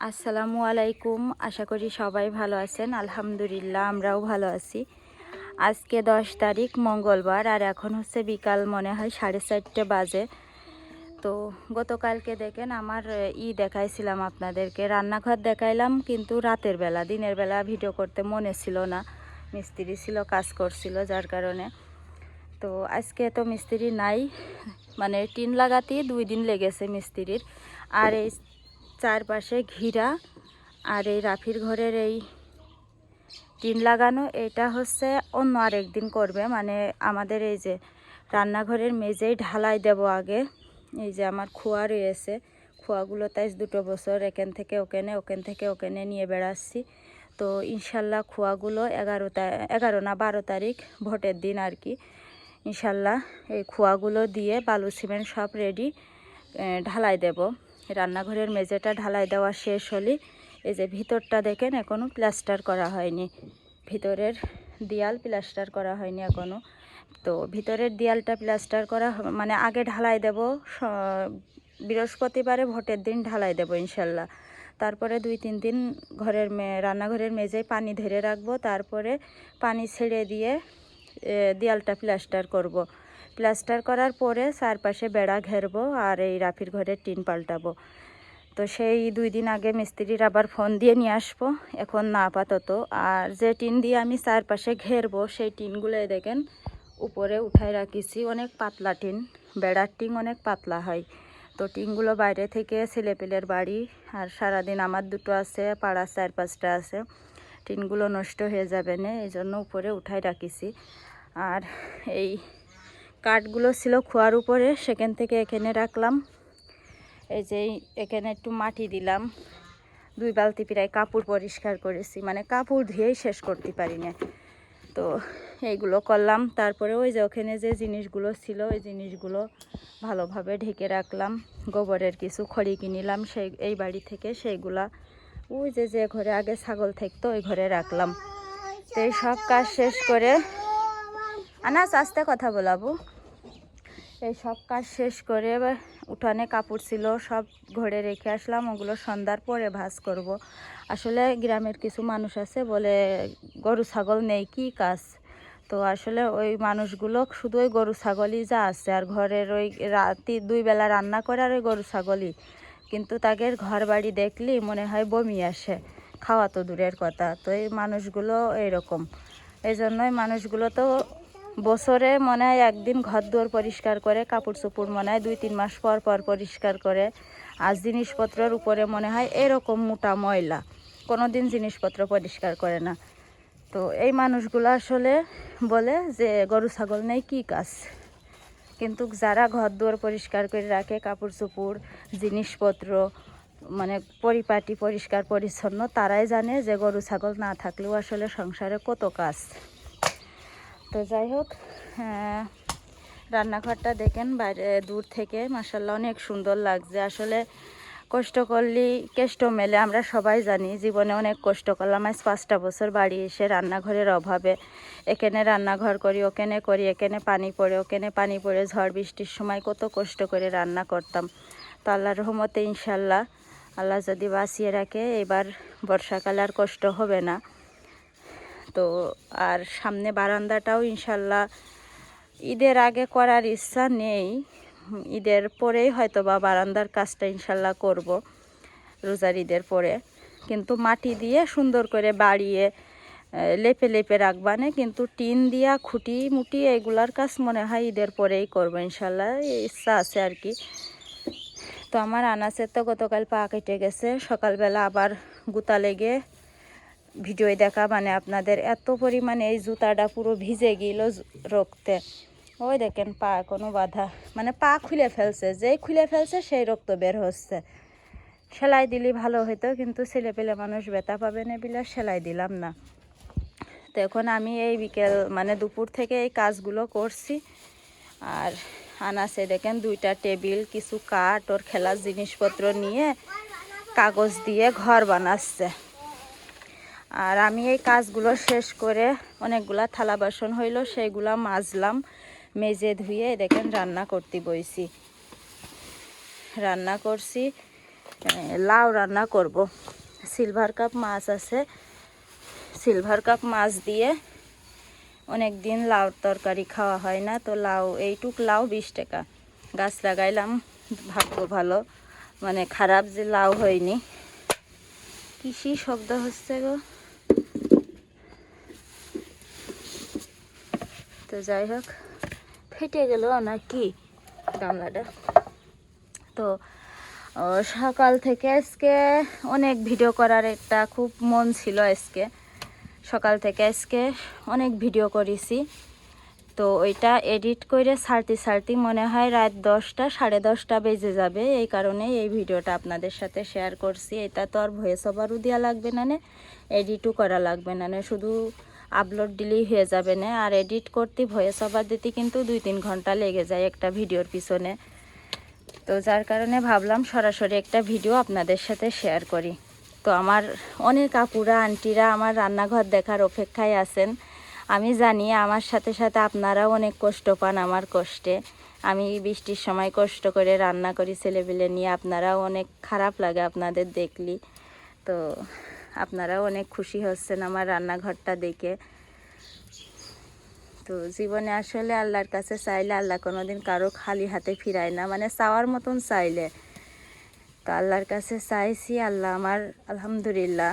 আসসালামু আলাইকুম। আশা করি সবাই ভালো আছেন। আলহামদুলিল্লাহ, আমরাও ভালো আছি। আজকে দশ তারিখ, মঙ্গলবার, আর এখন হচ্ছে বিকাল মনে হয় সাড়ে চারটে বাজে। তো গতকালকে দেখেন আমার ই দেখাইছিলাম আপনাদেরকে, রান্নাঘর দেখাইলাম, কিন্তু রাতের বেলা, দিনের বেলা ভিডিও করতে মনে ছিল না। মিস্ত্রি ছিল, কাজ করছিল, যার কারণে। তো আজকে তো মিস্ত্রি নাই মানে টিন লাগাতেই দুই দিন লেগেছে মিস্ত্রির। আর এই চারপাশে ঘিরা আর এই রাফির ঘরের এই টিন লাগানো, এটা হচ্ছে অন্য আরেক দিন করবে। মানে আমাদের এই যে রান্নাঘরের মেঝেই ঢালাই দেব আগে। এই যে আমার খোয়া রয়েছে। খোয়াগুলো তাই দুটো বছর, এখান থেকে ওখানে, ওখান থেকে ওখানে নিয়ে বেড়াচ্ছি। তো ইনশাল্লাহ খোয়াগুলো এগারো এগারো না বারো তারিখ ভোটের দিন আর কি। ইনশাল্লাহ এই খোয়াগুলো দিয়ে বালু সিমেন্ট সব রেডি ঢালাই দেব। রান্নাঘরের মেঝেটা ঢালাই দেওয়া শেষ হলে, এই যে ভিতরটা দেখেন এখনও প্লাস্টার করা হয়নি। ভিতরের দেয়াল প্লাস্টার করা হয়নি এখনও তো ভিতরের দেয়ালটা প্লাস্টার করা মানে আগে ঢালাই দেব বৃহস্পতিবারে ভোটের দিন ঢালাই দেব ইনশাল্লাহ। তারপরে দুই তিন দিন ঘরের রান্নাঘরের মেঝেয় পানি ধরে রাখব, তারপরে পানি ছেড়ে দিয়ে দেয়ালটা প্লাস্টার করব। প্লাস্টার করার পরে চারপাশে বেড়া ঘেরবো আর এই রাফির ঘরের টিন পাল্টাবো। তো সেই দুই দিন আগে মিস্ত্রির আবার ফোন দিয়ে নিয়ে আসব, এখন না আপাতত। আর যে টিন দিয়ে আমি চারপাশে ঘেরবো, সেই টিনগুলো দেখেন উপরে উঠায় রাখিছি, অনেক পাতলা টিন, বেড়ার টিন অনেক পাতলা হয়। তো টিনগুলো বাইরে থেকে ছেলেপেলের বাড়ি আর সারাদিন আমার দুটো আছে, পাড়ার চার পাঁচটা আছে। টিনগুলো নষ্ট হয়ে যাবে না, এই জন্য উপরে উঠায় রাখিছি। আর এই কাঠগুলো ছিল খোয়ার উপরে, সেখান থেকে এখানে রাখলাম। এই যে এখানে একটু মাটি দিলাম। দুই বালতি প্রায় কাপড় পরিষ্কার করেছি মানে কাপড় ধুয়েই শেষ করতে পারি না তো এইগুলো করলাম। তারপরে ওই যে ওখানে যে জিনিসগুলো ছিল, ওই জিনিসগুলো ভালোভাবে ঢেকে রাখলাম। গোবরের কিছু খড়ি কিনিলাম, সেই, এই বাড়ি থেকে সেইগুলা। ওই যে যে ঘরে আগে ছাগল থাকতো, ওই ঘরে রাখলাম। তো এই সব কাজ শেষ করে আনাস, আস্তে কথা বলাবো। এই সব কাজ শেষ করে উঠানে কাপড় ছিল, সব ঘরে রেখে আসলাম। ওগুলো সন্ধ্যার পরে ভাজ করব। আসলে গ্রামের কিছু মানুষ আছে বলে গরু, ছাগল নেই, কি কাজ? তো আসলে ওই মানুষগুলো শুধু ওই গরু, ছাগলই যা আছে। আর ঘরের ওই রাতি দুই বেলা রান্না করে আর ওই গরু, ছাগলই। কিন্তু তাদের ঘর বাড়ি দেখলি মনে হয় বমি আসে। খাওয়া তো দূরের কথা। তো এই মানুষগুলো এইরকম। এই জন্যই মানুষগুলো তো বছরে মনে হয় একদিন ঘর দুয়ার পরিষ্কার করে কাপড় চোপড় মনে হয় দুই তিন মাস পর পর পরিষ্কার করে। আর জিনিসপত্রের উপরে মনে হয় এরকম মোটা ময়লা কোনো দিন জিনিসপত্র পরিষ্কার করে না। তো এই মানুষগুলো আসলে বলে যে গরু, ছাগল নেই কী কাজ? কিন্তু যারা ঘর দুয়ার পরিষ্কার করে রাখে কাপড় চোপড় জিনিসপত্র মানে পরিপাটি পরিষ্কার, পরিচ্ছন্ন, তারাই জানে যে গরু, ছাগল না থাকলেও আসলে সংসারে কত কাজ। তো যাই হোক হ্যাঁ, রান্নাঘরটা দেখেন বাইরে দূর থেকে মাসাল্লাহ অনেক সুন্দর লাগছে। আসলে কষ্ট করলেই কেষ্ট মেলে আমরা সবাই জানি জীবনে অনেক কষ্ট করলাম। আজ পাঁচটা বছর বাড়ি এসে রান্নাঘরের অভাবে এখানে রান্নাঘর করি ওখানে করি এখানে পানি পড়ে ওখানে পানি পড়ে ঝড় বৃষ্টির সময় কত কষ্ট করে রান্না করতাম। তো আল্লাহর রহমতে ইনশাল্লাহ আল্লাহ যদি বাঁচিয়ে রাখে এবার বর্ষাকালে আর কষ্ট হবে না। তো আর সামনে বারান্দাটাও ইনশাল্লাহ ঈদের আগে করার ইচ্ছা নেই। ঈদের পরেই হয়তো বা বারান্দার কাজটা ইনশাল্লাহ করব, রোজার ঈদের পরে। কিন্তু মাটি দিয়ে সুন্দর করে বাড়িয়ে লেপে লেপে রাখবানে কিন্তু টিন দিয়া, খুঁটি মুটি এগুলার কাজ মনে হয় ঈদের পরেই করব ইনশাল্লাহ। ইচ্ছা আছে আর কি। তো আমার আনাসের তো গতকাল পা কেটে গেছে। সকালবেলা আবার গুতা লেগে ভিডিও দেখা মানে আপনাদের এত পরিমাণে এই জুতাটা পুরো ভিজে গেল রক্তে। ওই দেখেন পা কোনো বাধা। মানে পা খুলে ফেলছে, যেই খুলে ফেলছে সেই রক্ত বের হচ্ছে। সেলাই দিলে ভালো হতো কিন্তু ছেলে পেলে মানুষ ব্যথা পাবে না বিলা, সেলাই দিলাম না। তো এখন আমি এই বিকেল মানে দুপুর থেকে এই কাজগুলো করছি। আর আনাসে দেখেন দুইটা টেবিল, কিছু কাঠ, ওর খেলার জিনিসপত্র নিয়ে কাগজ দিয়ে ঘর বানাচ্ছে। আর আমি এই কাজগুলো শেষ করে অনেকগুলা থালা বাসন হইল সেইগুলা মাজলাম, মেজে ধুয়ে দেখেন রান্না করতে বইছি। রান্না করছি লাউ রান্না করব। সিলভার কাপ মাছ আছে, সিলভার কাপ মাছ দিয়ে অনেক দিন লাউর তরকারি খাওয়া হয় না, তো লাউ, এইটুক লাউ বিশ টাকা। গাছ লাগাইলাম, ভাগ্য ভালো মানে খারাপ যে লাউ হয়নি। কৃষি শব্দ হচ্ছে গো। তো যাই হোক, ফেটে গেল না কি গামলাটা। তো সকাল থেকে আজকে অনেক ভিডিও করার একটা খুব মন ছিল আজকে। সকাল থেকে আজকে অনেক ভিডিও করেছি। তো ওইটা এডিট করে ছাড়তে ছাড়তে মনে হয় রাত দশটা, সাড়ে দশটা বেজে যাবে। এই কারণে এই ভিডিওটা আপনাদের সাথে শেয়ার করছি। এটা তো আর ভয়েস ওভারও দেওয়া লাগবে না নে এডিটও করা লাগবে নে। শুধু আপলোড দিলেই হয়ে যাবে না। আর এডিট করতে ভয়েস ওভার দিতে কিন্তু দুই তিন ঘণ্টা লেগে যায় একটা ভিডিওর পিছনে। তো যার কারণে ভাবলাম সরাসরি একটা ভিডিও আপনাদের সাথে শেয়ার করি। তো আমার অনেক আপুরা, আন্টিরা আমার রান্নাঘর দেখার অপেক্ষায় আছেন। আমি জানি আমার সাথে সাথে আপনারাও অনেক কষ্ট পান আমার কষ্টে। আমি বৃষ্টির সময় কষ্ট করে রান্না করি, ছেলেপিলে নিয়ে। আপনারাও অনেক খারাপ লাগে আপনাদের দেখলি। তো আপনারাও অনেক খুশি হচ্ছেন আমার রান্নাঘরটা দেখে। তো জীবনে আসলে আল্লাহর কাছে চাইলে আল্লাহ কোনোদিন কারও খালি হাতে ফিরায় না মানে চাওয়ার মতন চাইলে। তো আল্লাহর কাছে চাইছি, আল্লাহ আমার, আলহামদুলিল্লাহ,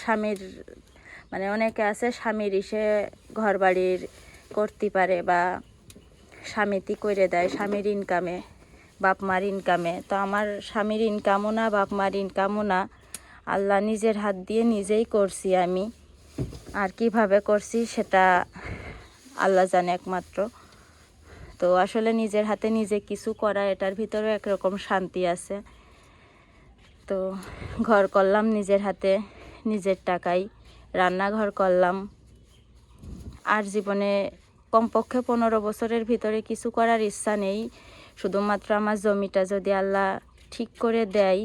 স্বামীর মানে অনেকে আছে স্বামীর ইসে ঘর বাড়ির করতে পারে বা স্বামীতি করে দেয় স্বামীর ইনকামে বাপ মার ইনকামে তো আমার স্বামীর ইনকামও না বাপ মার ইনকামও না। আল্লাহ নিজের হাত দিয়ে নিজেই করছি আমি। আর কীভাবে করছি সেটা আল্লাহ জানে একমাত্র। তো আসলে নিজের হাতে নিজে কিছু করা, এটার ভিতরে একরকম শান্তি আছে। তো ঘর করলাম নিজের হাতে, নিজের টাকায় রান্নাঘর করলাম। আর জীবনে কমপক্ষে পনেরো বছরের ভিতরে কিছু করার ইচ্ছা নেই। শুধুমাত্র আমার জমিটা যদি আল্লাহ ঠিক করে দেয়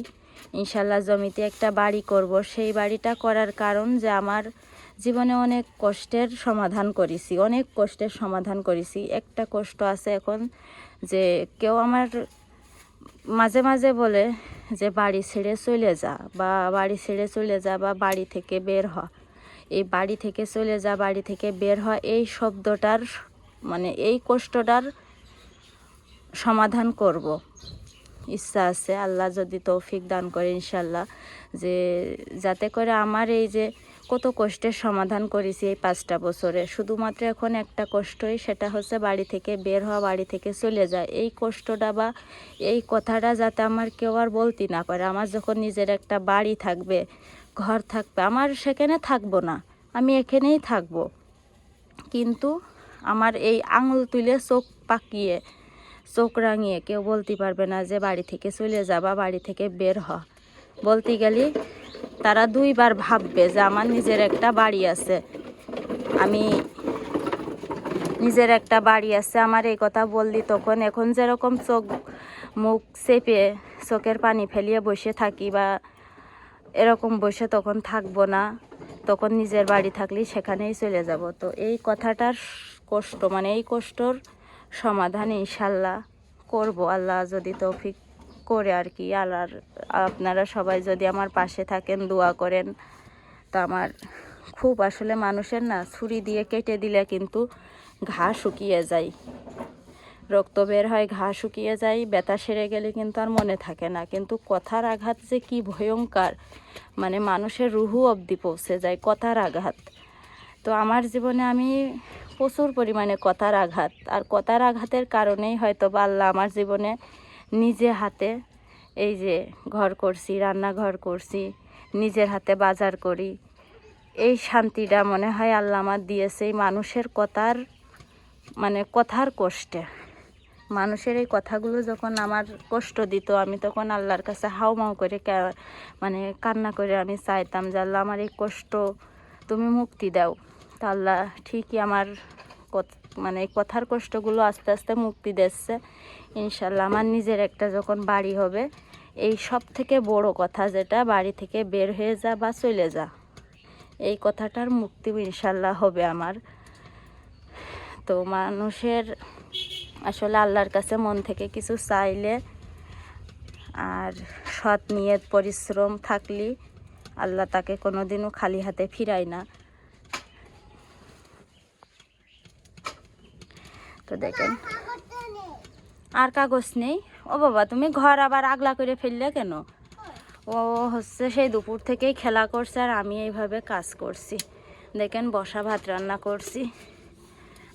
ইনশাল্লাহ জমিতে একটা বাড়ি করব। সেই বাড়িটা করার কারণ যে আমার জীবনে অনেক কষ্টের সমাধান করেছি, অনেক কষ্টের সমাধান করেছি। একটা কষ্ট আছে এখন যে কেউ আমার মাঝে মাঝে বলে যে বাড়ি ছেড়ে চলে যা বা বাড়ি ছেড়ে চলে যা বা বাড়ি থেকে বের হ। এই বাড়ি থেকে চলে যা, বাড়ি থেকে বের হ, এই শব্দটার মানে এই কষ্টটার সমাধান করব। ইচ্ছা আছে, আল্লাহ যদি তৌফিক দান করে ইনশাল্লাহ যে যাতে করে আমার এই যে কত কষ্টের সমাধান করেছি এই পাঁচটা বছরে। শুধুমাত্র এখন একটা কষ্টই, সেটা হচ্ছে বাড়ি থেকে বের হওয়া, বাড়ি থেকে চলে যায় এই কষ্টটা বা এই কথাটা যাতে আমার কেউ আর বলতে না পারে। আমার যখন নিজের একটা বাড়ি থাকবে, ঘর থাকবে, আমার সেখানে থাকব না, আমি এখানেই থাকব। কিন্তু আমার এই আঙুল তুলে চোখ পাকিয়ে চোখ রাঙিয়ে কেউ বলতে পারবে না যে বাড়ি থেকে চলে যা বা বাড়ি থেকে বের হ। বলতে গেলে তারা দুইবার ভাববে যে আমার নিজের একটা বাড়ি আছে। আমি নিজের একটা বাড়ি আছে, আমার এই কথা বললি তখন এখন যেরকম চোখ মুখ চেপে চোখের পানি ফেলিয়ে বসে থাকি বা এরকম বসে তখন থাকব না, তখন নিজের বাড়ি থাকলে সেখানেই চলে যাব। তো এই কথাটার কষ্ট মানে এই কষ্টর সমাধান ইনশাল্লাহ করব, আল্লাহ যদি তৌফিক করে আর কি। আল্লাহর আপনারা সবাই যদি আমার পাশে থাকেন, দোয়া করেন, তো আমার খুব আসলে মানুষের না ছুরি দিয়ে কেটে দিলে কিন্তু ঘা শুকিয়ে যায়। রক্ত বের হয়, ঘা শুকিয়ে যায়, ব্যথা সেরে গেলে কিন্তু আর মনে থাকে না। কিন্তু কথার আঘাত যে কি ভয়ঙ্কর মানে মানুষের রুহু অবধি পৌঁছে যায় কথার আঘাত। তো আমার জীবনে আমি প্রচুর পরিমাণে কথার আঘাত। আর কথার আঘাতের কারণেই হয়তো বা আল্লাহ আমার জীবনে নিজে হাতে এই যে ঘর করছি, রান্নাঘর করছি, নিজের হাতে বাজার করি। এই শান্তিটা মনে হয় আল্লাহ আমার দিয়েছে এই মানুষের কথার মানে কথার কষ্টে। মানুষের এই কথাগুলো যখন আমার কষ্ট দিত, আমি তখন আল্লাহর কাছে হাউ মাউ করে মানে কান্না করে আমি চাইতাম যে আল্লাহ আমার এই কষ্ট তুমি মুক্তি দাও। তা আল্লাহ ঠিকই আমার মানে কথার কষ্টগুলো আস্তে আস্তে মুক্তি দিচ্ছে। ইনশাল্লাহ আমার নিজের একটা যখন বাড়ি হবে, এই সব থেকে বড় কথা যেটা, বাড়ি থেকে বের হয়ে যা বা চলে যা, এই কথাটার মুক্তি ইনশাল্লাহ হবে আমার। তো মানুষের আসলে আল্লাহর কাছে মন থেকে কিছু চাইলে আর সৎ নিয়ত, পরিশ্রম থাকলে আল্লাহ তাকে কোনোদিনও খালি হাতে ফিরায় না। তো দেখেন। আর কাগজ নেই? ও বাবা, তুমি ঘর আবার আগলা করে ফেললে কেন? ও হচ্ছে সেই দুপুর থেকেই খেলা করছে আর আমি এইভাবে কাজ করছি। দেখেন, বসা ভাত রান্না করছি।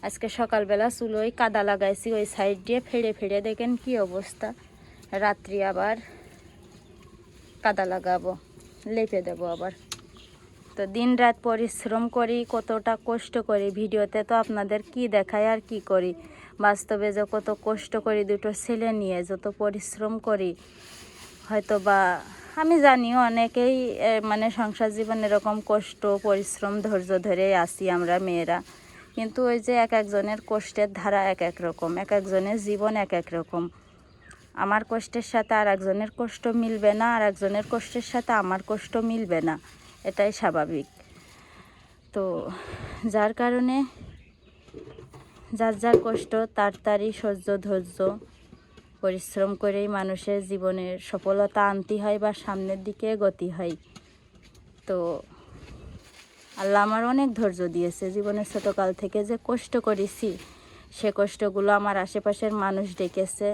আজকে সকালবেলা চুলোয় কাদা লাগাইছি ওই সাইড দিয়ে, ফেড়ে ফেড়ে দেখেন কি অবস্থা। রাত্রি আবার কাদা লাগাবো, লেপে দেবো আবার। তো দিন রাত পরিশ্রম করি, কতটা কষ্ট করি ভিডিওতে, তো আপনাদের কি দেখায় আর কি করি? বাস্তবে যে কত কষ্ট করি দুটো ছেলে নিয়ে, যত পরিশ্রম করি হয়তো বা আমি জানি অনেকেই মানে সংসার জীবনে এরকম কষ্ট, পরিশ্রম, ধৈর্য ধরে আসি আমরা মেয়েরা। কিন্তু ওই যে এক একজনের কষ্টের ধারা এক এক রকম, এক একজনের জীবন এক এক রকম। আমার কষ্টের সাথে আর একজনের কষ্ট মিলবে না আর একজনের কষ্টের সাথে আমার কষ্ট মিলবে না। এটাই স্বাভাবিক। তো যার কারণে যার যার কষ্ট, তার তারই সহ্য, ধৈর্য, পরিশ্রম করেই মানুষের জীবনের সফলতা আনতে হয় বা সামনের দিকে গতি হয়। তো আল্লাহ আমার অনেক ধৈর্য দিয়েছে। জীবনের ছোটোকাল থেকে যে কষ্ট করেছি, সে কষ্টগুলো আমার আশেপাশের মানুষ ডেকেছে।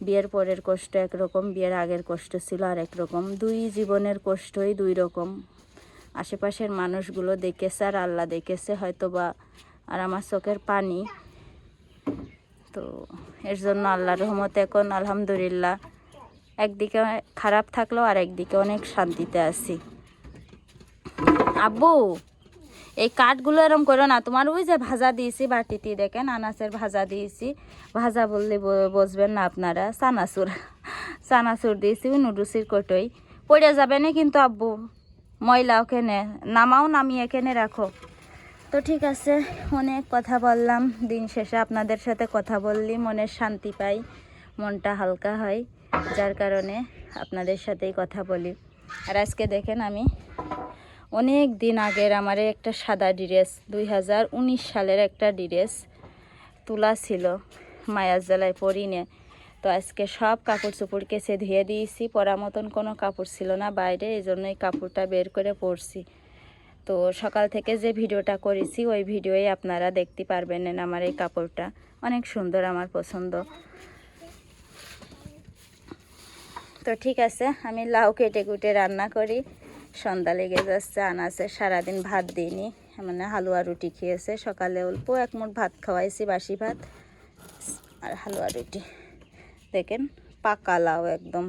বিয়ের পরের কষ্ট একরকম, বিয়ের আগের কষ্ট ছিল আর একরকম দুই জীবনের কষ্টই দুই রকম। আশেপাশের মানুষগুলো দেখেছে আর আল্লাহ দেখেছে হয়তো বা আর আমার চোখের পানি। তো এর জন্য আল্লাহর রহমতে এখন আলহামদুলিল্লাহ একদিকে খারাপ থাকলেও আর একদিকে অনেক শান্তিতে আছি। আব্বু, এই কাঠগুলো এরম করো না, তোমার ওই যে ভাজা দিয়েছি বাটিতে দেখেন আনাসের ভাজা দিয়েছি। ভাজা বললে ব- বুঝবেন না আপনারা। চানাচুর চানাচুর দিয়েছি ওই নুডলসের কোটোই। পড়ে যাবে না কিন্তু আব্বু? ময়লা ওখানে, নামাও, নামিয়ে এখানে রাখো। তো ঠিক আছে, অনেক কথা বললাম, দিন শেষে আপনাদের সাথে কথা বললি, মনে শান্তি পাই, মনটা হালকা হয়, যার কারণে আপনাদের সাথেই কথা বলি। আর আজকে দেখেন আমি, অনেক দিন আগের আমার একটা সাদা ড্রেস, দুই হাজার উনিশ সালের একটা ড্রেস তোলা ছিল, মায়ার জেলায় পরিনে। তো আজকে সব কাপড় চোপড় কেচে ধুয়ে দিয়েছি, পরা মতন কোনো কাপড় ছিল না বাইরে, এই জন্যই কাপড়টা বের করে পরছি। তো সকাল থেকে যে ভিডিওটা করেছি, ওই ভিডিওই আপনারা দেখতে পারবেন আমার এই কাপড়টা। অনেক সুন্দর আমার পছন্দ। তো ঠিক আছে, আমি লাউ কেটে কুটে রান্না করি। সন্ধ্যা লেগে যাচ্ছে আনাসে সারাদিন ভাত দিইনি। মানে হালুয়া রুটি খেয়েছে। সকালে অল্প এক মুঠ ভাত খাওয়াইছি, বাসি ভাত আর হালুয়া রুটি। দেখেন পাকা লাউ একদম।